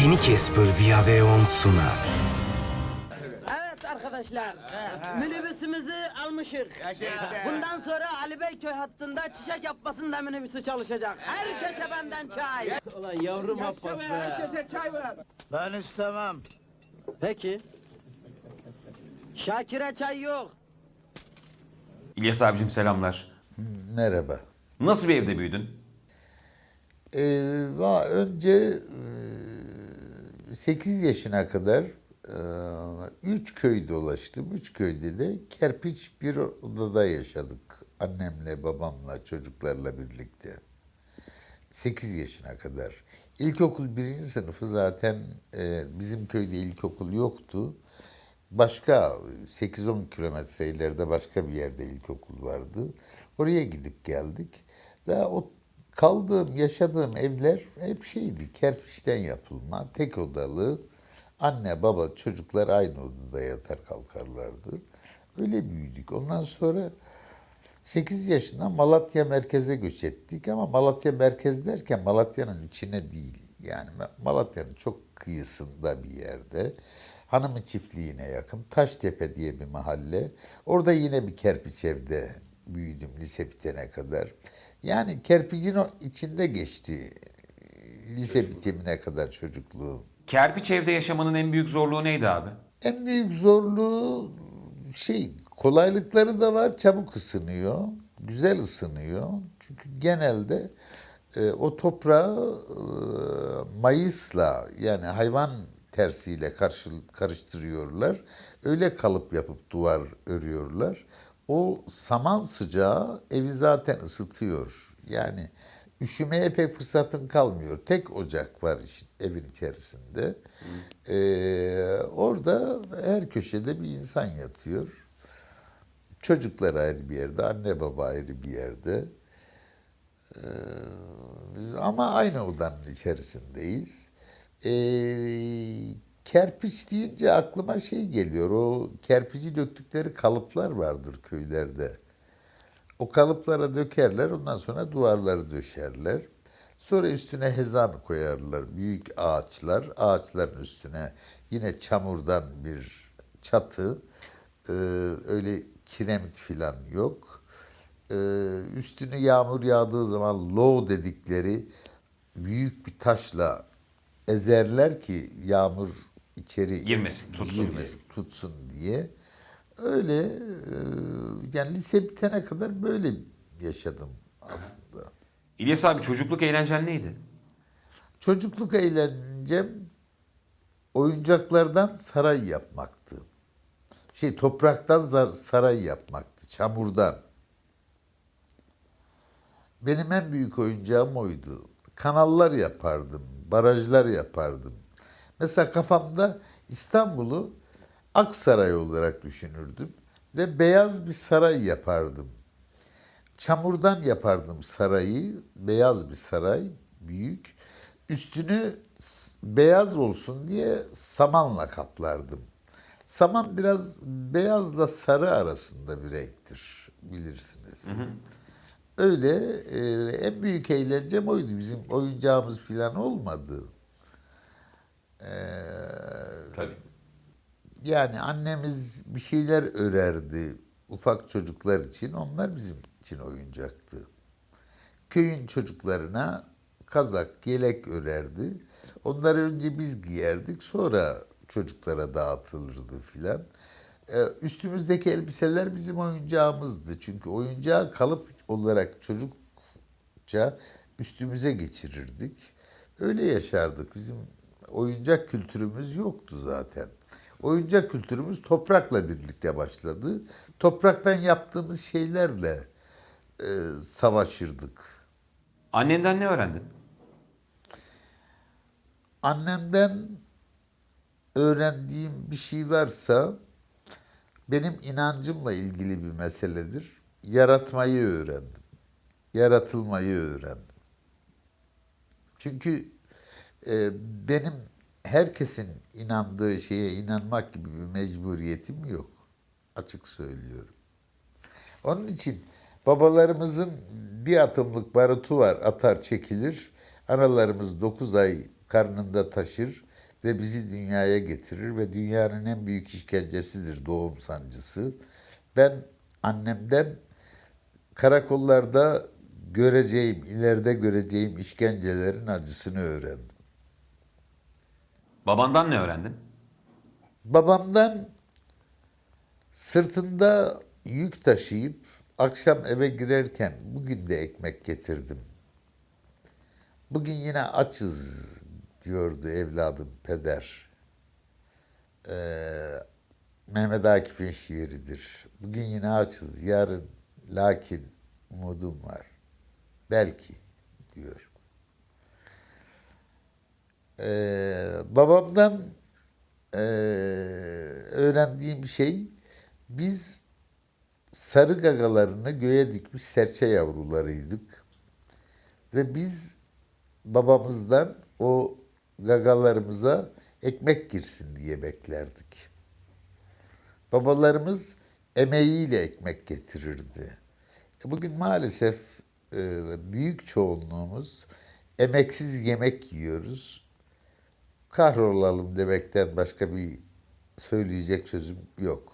Yeni Casper Via V10 sunar. Evet arkadaşlar, minibüsümüzü almışık. Bundan sonra Ali Beyköy hattında çiçek yapmasında minibüsü çalışacak. Herkese benden çay. Ulan yavrum Abbas. Herkese çay ver. Ben istemem. Peki. Şakir'e çay yok. İlyas abicim selamlar. Merhaba. Nasıl bir evde büyüdün? Ee, va- önce 8 yaşına kadar 3 köy dolaştım. Üç köyde de kerpiç bir odada yaşadık. Annemle, babamla, çocuklarla birlikte. 8 yaşına kadar. İlkokul birinci sınıfı zaten e, bizim köyde ilkokul yoktu. Başka 8-10 kilometre ileride başka bir yerde ilkokul vardı. Oraya gidip geldik. Daha o kaldığım, yaşadığım evler hep şeydi, kerpiçten yapılma, tek odalı. Anne, baba, çocuklar aynı odada yatar kalkarlardı. Öyle büyüdük. Ondan sonra 8 yaşında Malatya merkeze göç ettik ama Malatya merkez derken Malatya'nın içine değil. Yani Ma- Malatya'nın çok kıyısında bir yerde. Hanımı çiftliğine yakın Taştepe diye bir mahalle. Orada yine bir kerpiç evde büyüdüm lise bitene kadar. Yani kerpicin o içinde geçti lise bitimine kadar çocukluğum. Kerpiç evde yaşamanın en büyük zorluğu neydi abi? En büyük zorluğu şey kolaylıkları da var çabuk ısınıyor. Güzel ısınıyor. Çünkü genelde e, o toprağı e, mayısla yani hayvan tersiyle karşı, karıştırıyorlar. Öyle kalıp yapıp duvar örüyorlar. O saman sıcağı evi zaten ısıtıyor. Yani üşümeye pek fırsatın kalmıyor. Tek ocak var iş- evin içerisinde. Ee, orada her köşede bir insan yatıyor. Çocuklar ayrı bir yerde, anne baba ayrı bir yerde. Ee, ama aynı odanın içerisindeyiz. Ee, kerpiç deyince aklıma şey geliyor. O kerpici döktükleri kalıplar vardır köylerde. O kalıplara dökerler, ondan sonra duvarları döşerler. Sonra üstüne hezan koyarlar, büyük ağaçlar. Ağaçların üstüne yine çamurdan bir çatı. Ee, öyle kiremit filan yok. Ee, üstünü yağmur yağdığı zaman low dedikleri büyük bir taşla ezerler ki yağmur içeri Girmesin, tutsun girmesin, tutsun diye. Öyle e, yani lise bitene kadar böyle yaşadım aslında. İlyas abi çocukluk eğlencen neydi? Çocukluk eğlencem oyuncaklardan saray yapmaktı. Şey topraktan saray yapmaktı, çamurdan. Benim en büyük oyuncağım oydu. Kanallar yapardım, barajlar yapardım. Mesela kafamda İstanbul'u Aksaray olarak düşünürdüm ve beyaz bir saray yapardım. Çamurdan yapardım sarayı, beyaz bir saray, büyük. Üstünü beyaz olsun diye samanla kaplardım. Saman biraz beyazla sarı arasında bir renktir, bilirsiniz. Öyle e, en büyük eğlencem oydu. Bizim oyuncağımız falan olmadı. Tabii. yani annemiz bir şeyler örerdi ufak çocuklar için. Onlar bizim için oyuncaktı. Köyün çocuklarına kazak, yelek örerdi. Onları önce biz giyerdik, sonra çocuklara dağıtılırdı filan. Ee, üstümüzdeki elbiseler bizim oyuncağımızdı. Çünkü oyuncağı kalıp olarak çocukça üstümüze geçirirdik. Öyle yaşardık. Bizim oyuncak kültürümüz yoktu zaten. Oyuncak kültürümüz toprakla birlikte başladı. Topraktan yaptığımız şeylerle e, savaşırdık. Annenden ne öğrendin? Annemden öğrendiğim bir şey varsa benim inancımla ilgili bir meseledir. Yaratmayı öğrendim. Yaratılmayı öğrendim. Çünkü e, benim herkesin inandığı şeye inanmak gibi bir mecburiyetim yok. Açık söylüyorum. Onun için babalarımızın bir atımlık barutu var, atar çekilir. Analarımız 9 ay karnında taşır ve bizi dünyaya getirir ve dünyanın en büyük işkencesidir doğum sancısı. Ben annemden karakollarda göreceğim, ileride göreceğim işkencelerin acısını öğrendim. Babandan ne öğrendin? Babamdan sırtında yük taşıyıp akşam eve girerken bugün de ekmek getirdim. Bugün yine açız diyordu evladım peder. Ee, Mehmet Akif'in şiiridir. Bugün yine açız, yarın lakin umudum var. Belki diyor. Ee, babamdan ee, öğrendiğim şey biz sarı gagalarını göğe dikmiş serçe yavrularıydık. Ve biz babamızdan o gagalarımıza ekmek girsin diye beklerdik. Babalarımız emeğiyle ekmek getirirdi. E, Bugün maalesef e, büyük çoğunluğumuz emeksiz yemek yiyoruz kahrolalım demekten başka bir söyleyecek sözüm yok.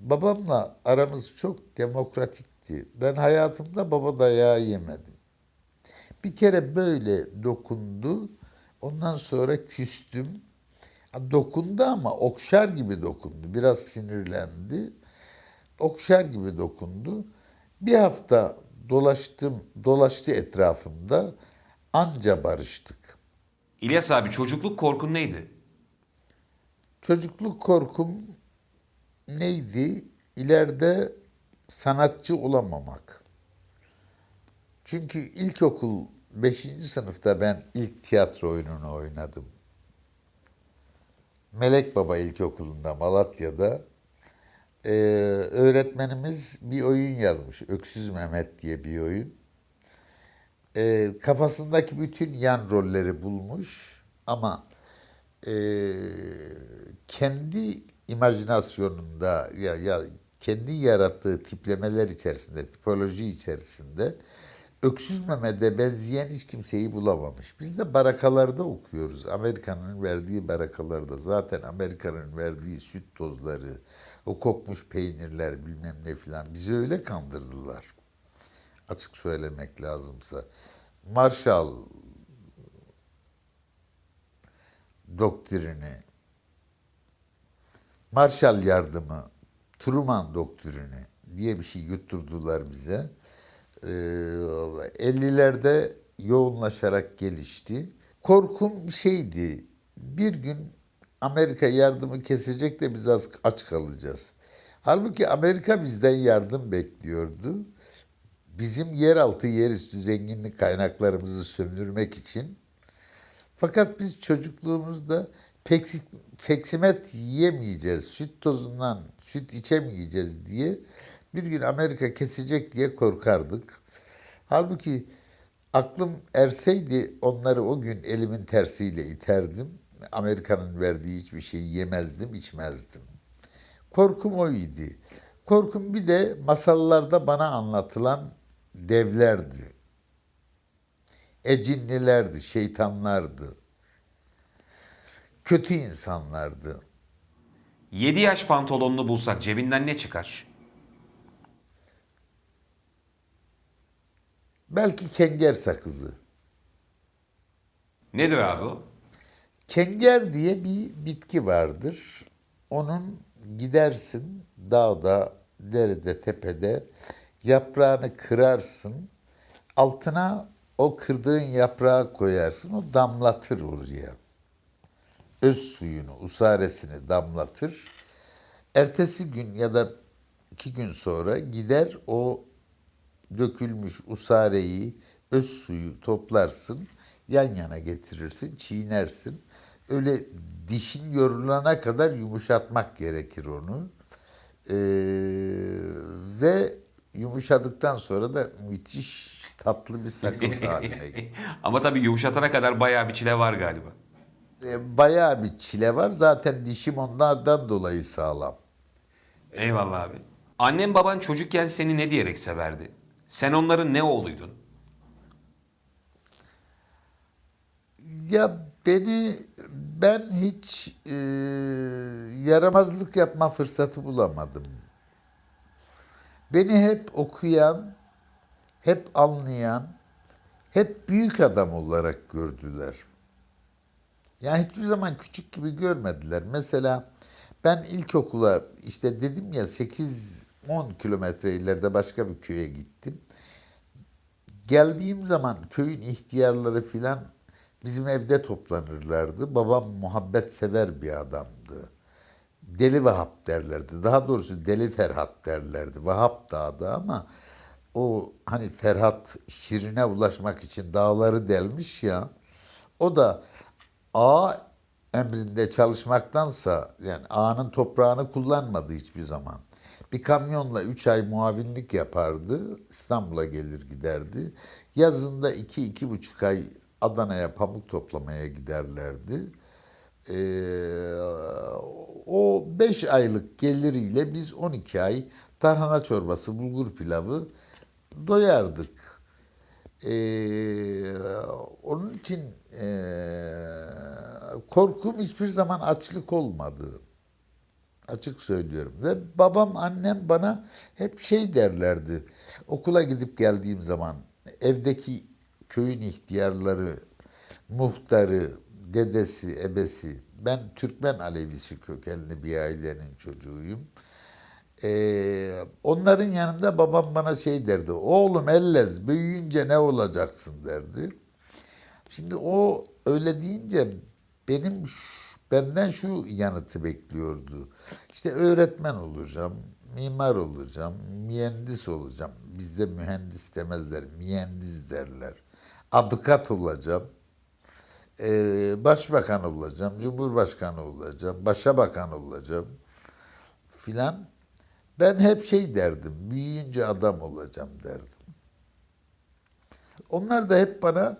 Babamla aramız çok demokratikti. Ben hayatımda baba dayağı yemedim. Bir kere böyle dokundu. Ondan sonra küstüm. Dokundu ama okşar gibi dokundu. Biraz sinirlendi. Okşar gibi dokundu. Bir hafta dolaştım, dolaştı etrafımda. Anca barıştık. İlyas abi çocukluk korkun neydi? Çocukluk korkum neydi? İleride sanatçı olamamak. Çünkü ilkokul 5. sınıfta ben ilk tiyatro oyununu oynadım. Melek Baba İlkokulu'nda Malatya'da Ee, öğretmenimiz bir oyun yazmış. Öksüz Mehmet diye bir oyun. Ee, kafasındaki bütün yan rolleri bulmuş ama e, kendi imajinasyonunda ya, ya kendi yarattığı tiplemeler içerisinde, tipoloji içerisinde Öksüz Mehmet'e benzeyen hiç kimseyi bulamamış. Biz de barakalarda okuyoruz. Amerika'nın verdiği barakalarda. Zaten Amerika'nın verdiği süt tozları, o kokmuş peynirler bilmem ne filan bizi öyle kandırdılar. Açık söylemek lazımsa. Marshall doktrini, Marshall yardımı, Truman doktrini diye bir şey yutturdular bize. Ee, 50'lerde yoğunlaşarak gelişti. Korkum şeydi, bir gün Amerika yardımı kesecek de biz az aç kalacağız. Halbuki Amerika bizden yardım bekliyordu. Bizim yeraltı yerüstü zenginlik kaynaklarımızı sömürmek için fakat biz çocukluğumuzda peksit, peksimet yiyemeyeceğiz, süt tozundan süt içemeyeceğiz diye bir gün Amerika kesecek diye korkardık. Halbuki aklım erseydi onları o gün elimin tersiyle iterdim. Amerika'nın verdiği hiçbir şeyi yemezdim, içmezdim. Korkum oydu. Korkum bir de masallarda bana anlatılan devlerdi ecinlilerdi, şeytanlardı. Kötü insanlardı. 7 yaş pantolonunu bulsak cebinden ne çıkar? Belki kenger sakızı. Nedir abi o? Kenger diye bir bitki vardır. Onun gidersin dağda, derede, tepede yaprağını kırarsın. Altına o kırdığın yaprağı koyarsın. O damlatır oraya. Öz suyunu, usaresini damlatır. Ertesi gün ya da iki gün sonra gider o dökülmüş usareyi, öz suyu toplarsın, yan yana getirirsin, çiğnersin. Öyle dişin yorulana kadar yumuşatmak gerekir onu. Ee, ve yumuşadıktan sonra da müthiş tatlı bir sakız haline. Ama tabii yumuşatana kadar bayağı bir çile var galiba. Ee, Bayağı bir çile var. Zaten dişim onlardan dolayı sağlam. Eyvallah abi. Annem baban çocukken seni ne diyerek severdi? Sen onların ne oğluydun? Ya Beni ben hiç e, yaramazlık yapma fırsatı bulamadım. Beni hep okuyan, hep anlayan, hep büyük adam olarak gördüler. Yani hiçbir zaman küçük gibi görmediler. Mesela ben ilkokula işte dedim ya 8-10 kilometre ileride başka bir köye gittim. Geldiğim zaman köyün ihtiyarları filan bizim evde toplanırlardı. Babam muhabbet sever bir adamdı. Deli Vahap derlerdi. Daha doğrusu Deli Ferhat derlerdi. Vahap da adı ama o hani Ferhat Şirin'e ulaşmak için dağları delmiş ya. O da A emrinde çalışmaktansa yani A'nın toprağını kullanmadı hiçbir zaman. Bir kamyonla üç ay muavinlik yapardı. İstanbul'a gelir giderdi. Yazında iki, iki buçuk ay Adana'ya pamuk toplamaya giderlerdi. Ee, o 5 aylık geliriyle biz 12 ay tarhana çorbası, bulgur pilavı doyardık. Ee, onun için ee, korkum hiçbir zaman açlık olmadı. Açık söylüyorum. Ve babam, annem bana hep şey derlerdi. Okula gidip geldiğim zaman evdeki köyün ihtiyarları, muhtarı, dedesi, ebesi, ben Türkmen Alevisi kökenli bir ailenin çocuğuyum. Ee, onların yanında babam bana şey derdi, oğlum ellez büyüyünce ne olacaksın derdi. Şimdi o öyle deyince benim benden şu yanıtı bekliyordu. İşte öğretmen olacağım, mimar olacağım, mühendis olacağım. Bizde mühendis demezler, mühendis derler. Abukat olacağım. Ee, başbakan olacağım, cumhurbaşkanı olacağım, başabakan olacağım filan. Ben hep şey derdim, büyüyünce adam olacağım derdim. Onlar da hep bana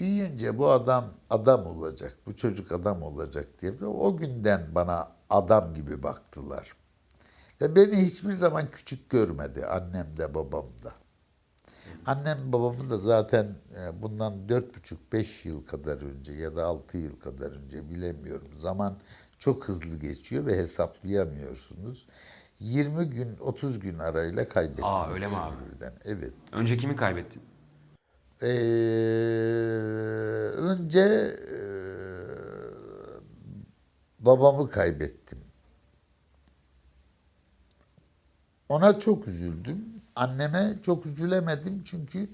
büyüyünce bu adam adam olacak, bu çocuk adam olacak diye o günden bana adam gibi baktılar. Ve beni hiçbir zaman küçük görmedi annem de babam da. Annem babamı da zaten e, bundan dört buçuk beş yıl kadar önce ya da altı yıl kadar önce bilemiyorum. Zaman çok hızlı geçiyor ve hesaplayamıyorsunuz. 20 gün 30 gün arayla kaybettim. Aa, öyle mi abi? birden. Evet. Önce kimi kaybettin? Ee, önce e, babamı kaybettim. Ona çok üzüldüm. Anneme çok üzülemedim çünkü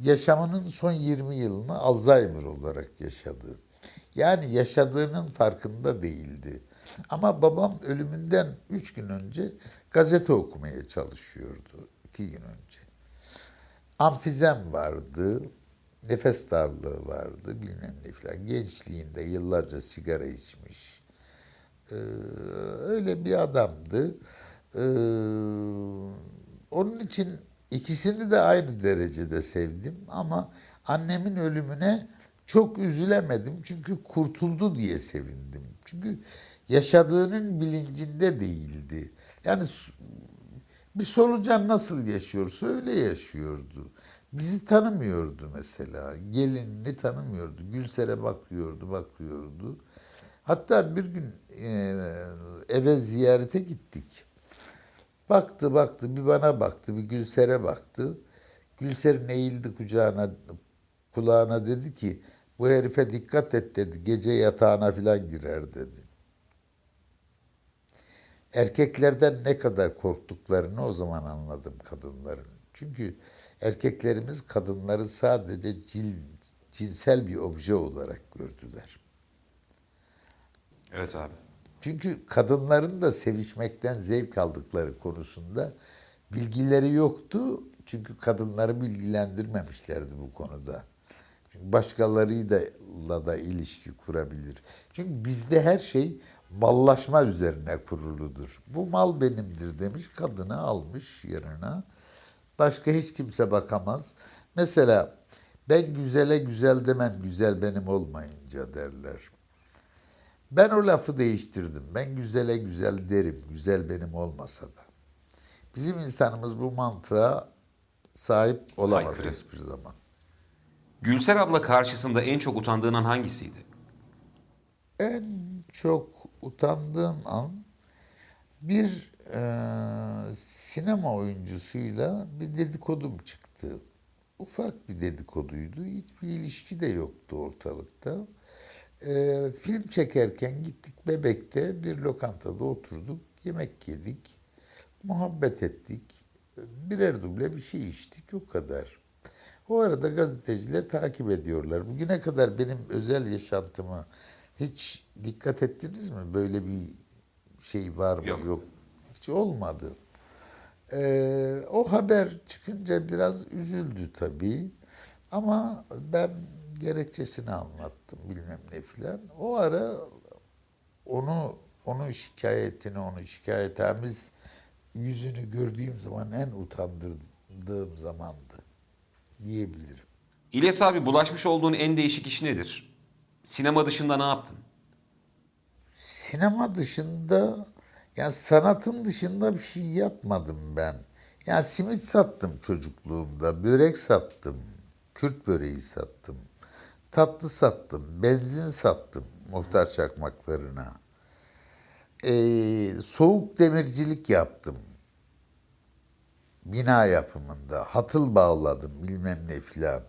yaşamının son 20 yılını Alzheimer olarak yaşadı. Yani yaşadığının farkında değildi. Ama babam ölümünden 3 gün önce gazete okumaya çalışıyordu. 2 gün önce amfizem vardı, nefes darlığı vardı, bilmem ne falan. Gençliğinde yıllarca sigara içmiş. Ee, öyle bir adamdı. Ee, onun için ikisini de aynı derecede sevdim ama annemin ölümüne çok üzülemedim çünkü kurtuldu diye sevindim. Çünkü yaşadığının bilincinde değildi. Yani bir solucan nasıl yaşıyorsa öyle yaşıyordu. Bizi tanımıyordu mesela. Gelinini tanımıyordu. Gülser'e bakıyordu, bakıyordu. Hatta bir gün e, eve ziyarete gittik. Baktı baktı, bir bana baktı, bir Gülser'e baktı. Gülser'in eğildi kucağına, kulağına dedi ki, bu herife dikkat et dedi, gece yatağına falan girer dedi erkeklerden ne kadar korktuklarını o zaman anladım kadınların. Çünkü erkeklerimiz kadınları sadece cin, cinsel bir obje olarak gördüler. Evet abi. Çünkü kadınların da sevişmekten zevk aldıkları konusunda bilgileri yoktu. Çünkü kadınları bilgilendirmemişlerdi bu konuda. Çünkü başkalarıyla da ilişki kurabilir. Çünkü bizde her şey mallaşma üzerine kuruludur. Bu mal benimdir demiş, kadını almış yanına. Başka hiç kimse bakamaz. Mesela ben güzele güzel demem, güzel benim olmayınca derler. Ben o lafı değiştirdim. Ben güzele güzel derim, güzel benim olmasa da. Bizim insanımız bu mantığa sahip olamadı Aykırı. hiçbir zaman. Gülser abla karşısında en çok utandığın an hangisiydi? en çok utandığım an bir e, sinema oyuncusuyla bir dedikodum çıktı. Ufak bir dedikoduydu. Hiçbir ilişki de yoktu ortalıkta. E, film çekerken gittik Bebek'te bir lokantada oturduk. Yemek yedik. Muhabbet ettik. Birer duble bir şey içtik. O kadar. O arada gazeteciler takip ediyorlar. Bugüne kadar benim özel yaşantıma hiç dikkat ettiniz mi? Böyle bir şey var mı? Yok. Yok. Hiç olmadı. Ee, o haber çıkınca biraz üzüldü tabii. Ama ben gerekçesini anlattım bilmem ne filan. O ara onu onun şikayetini, onun şikayetamiz yüzünü gördüğüm zaman en utandırdığım zamandı diyebilirim. İlyas abi bulaşmış olduğun en değişik iş nedir? Sinema dışında ne yaptın? Sinema dışında, yani sanatın dışında bir şey yapmadım ben. Yani simit sattım çocukluğumda, börek sattım, Kürt böreği sattım, tatlı sattım, benzin sattım muhtar çakmaklarına. Ee, soğuk demircilik yaptım. Bina yapımında, hatıl bağladım bilmem ne filan.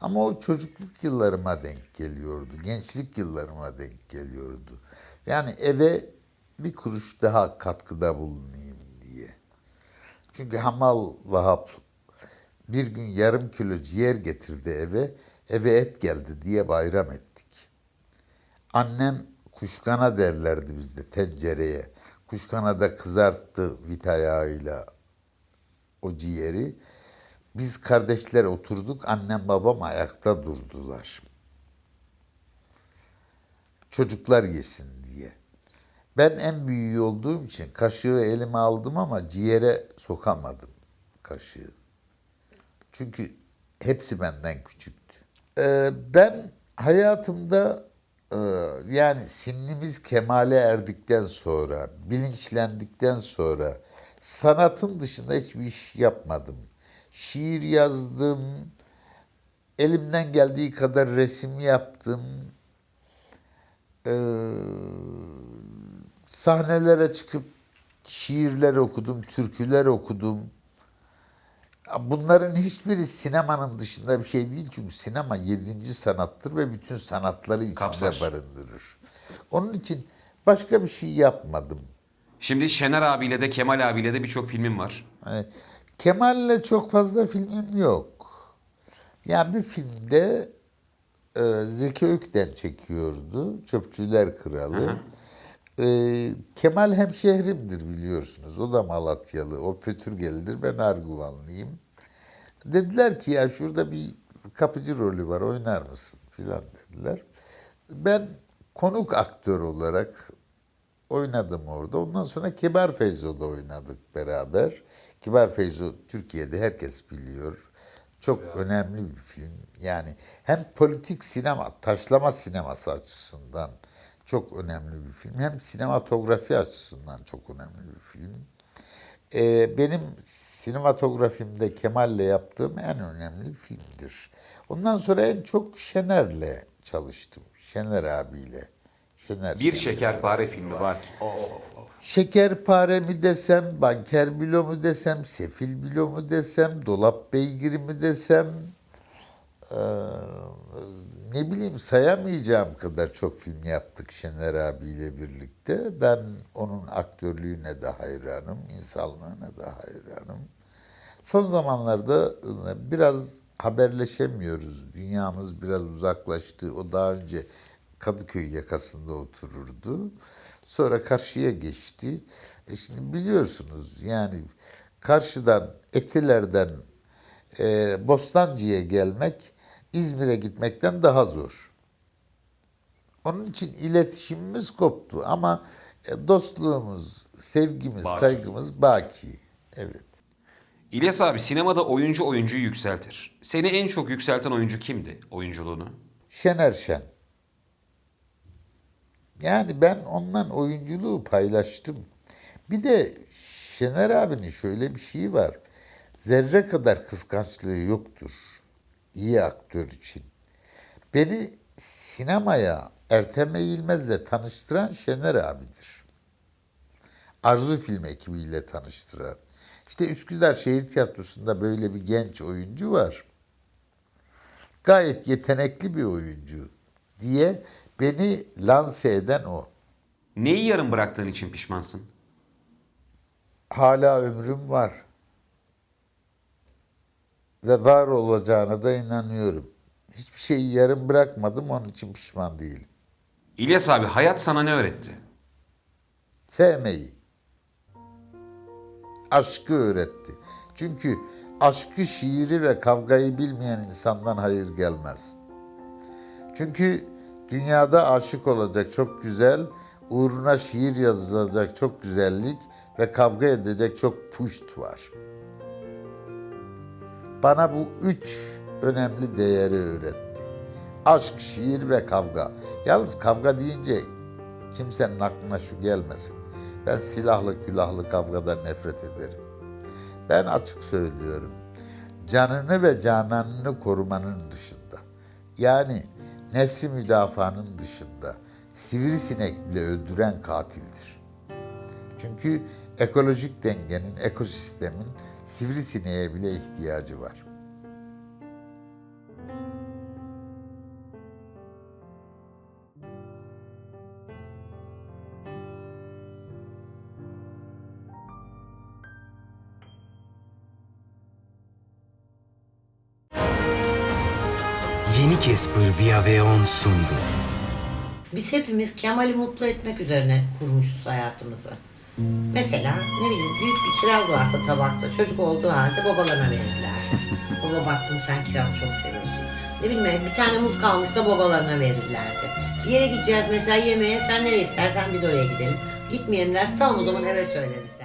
Ama o çocukluk yıllarıma denk geliyordu, gençlik yıllarıma denk geliyordu. Yani eve bir kuruş daha katkıda bulunayım diye. Çünkü Hamal Vahap bir gün yarım kilo ciğer getirdi eve, eve et geldi diye bayram ettik. Annem kuşkana derlerdi bizde tencereye. Kuşkana da kızarttı vit ayağıyla o ciğeri. Biz kardeşler oturduk, annem babam ayakta durdular. Çocuklar yesin diye. Ben en büyüğü olduğum için kaşığı elime aldım ama ciğere sokamadım kaşığı. Çünkü hepsi benden küçüktü. Ee, ben hayatımda e, yani sinnimiz kemale erdikten sonra, bilinçlendikten sonra sanatın dışında hiçbir iş yapmadım. Şiir yazdım, elimden geldiği kadar resim yaptım. Ee, sahnelere çıkıp şiirler okudum, türküler okudum. Bunların hiçbiri sinemanın dışında bir şey değil çünkü sinema yedinci sanattır ve bütün sanatları içinde Kapsar. barındırır. Onun için başka bir şey yapmadım. Şimdi Şener abiyle de Kemal abiyle de birçok filmin var. Yani Kemal'le çok fazla filmim yok. Yani bir filmde e, Zeki Ökten çekiyordu. Çöpçüler Kralı. E, Kemal hemşehrimdir biliyorsunuz. O da Malatyalı. O Pötürgelidir. Ben Arguvanlıyım. Dediler ki ya şurada bir kapıcı rolü var oynar mısın filan dediler. Ben konuk aktör olarak oynadım orada. Ondan sonra Kibar Feyzo'da oynadık beraber. Kibar Feyzo Türkiye'de herkes biliyor. Çok önemli bir film. Yani hem politik sinema, taşlama sineması açısından çok önemli bir film. Hem sinematografi açısından çok önemli bir film. Ee, benim sinematografimde Kemal'le yaptığım en önemli filmdir. Ondan sonra en çok Şener'le çalıştım. Şener abiyle. Şener Bir Şener. şekerpare filmi var ki. Şekerpare mi desem, banker bilo mu desem, sefil bilo mu desem, dolap beygiri mi desem, eee, ne bileyim sayamayacağım kadar çok film yaptık Şener abiyle birlikte. Ben onun aktörlüğüne de hayranım, insanlığına da hayranım. Son zamanlarda e, biraz haberleşemiyoruz. Dünyamız biraz uzaklaştı. O daha önce Kadıköy yakasında otururdu. Sonra karşıya geçti. E şimdi biliyorsunuz yani karşıdan Etiler'den e, Bostancı'ya gelmek İzmir'e gitmekten daha zor. Onun için iletişimimiz koptu ama e, dostluğumuz, sevgimiz, Baki. saygımız baki. Evet. İlyas abi sinemada oyuncu oyuncuyu yükseltir. Seni en çok yükselten oyuncu kimdi oyunculuğunu? Şener Şen. Yani ben ondan oyunculuğu paylaştım. Bir de Şener abinin şöyle bir şeyi var. Zerre kadar kıskançlığı yoktur. İyi aktör için. Beni sinemaya Ertem Eğilmez'le tanıştıran Şener abidir. Arzu Film ekibiyle tanıştıran. İşte Üsküdar Şehir Tiyatrosu'nda böyle bir genç oyuncu var. Gayet yetenekli bir oyuncu diye beni lanse eden o. Neyi yarım bıraktığın için pişmansın? Hala ömrüm var. Ve var olacağına da inanıyorum. Hiçbir şeyi yarım bırakmadım onun için pişman değilim. İlyas abi hayat sana ne öğretti? Sevmeyi. Aşkı öğretti. Çünkü aşkı, şiiri ve kavgayı bilmeyen insandan hayır gelmez. Çünkü dünyada aşık olacak çok güzel, uğruna şiir yazılacak çok güzellik ve kavga edecek çok puşt var. Bana bu üç önemli değeri öğretti. Aşk, şiir ve kavga. Yalnız kavga deyince kimsenin aklına şu gelmesin. Ben silahlı külahlı kavgadan nefret ederim. Ben açık söylüyorum. Canını ve cananını korumanın dışında. Yani nefsi müdafaanın dışında sivrisinek bile öldüren katildir. Çünkü ekolojik dengenin, ekosistemin sivrisineğe bile ihtiyacı var. Yeni Casper Via V10 sundu. Biz hepimiz Kemal'i mutlu etmek üzerine kurmuşuz hayatımızı. Mesela ne bileyim büyük bir kiraz varsa tabakta çocuk olduğu halde babalarına verirler. Baba baktım sen kiraz çok seviyorsun. Ne bileyim bir tane muz kalmışsa babalarına verirlerdi. Bir yere gideceğiz mesela yemeğe sen nereye istersen biz oraya gidelim. Gitmeyelim derse tamam o zaman eve söyleriz.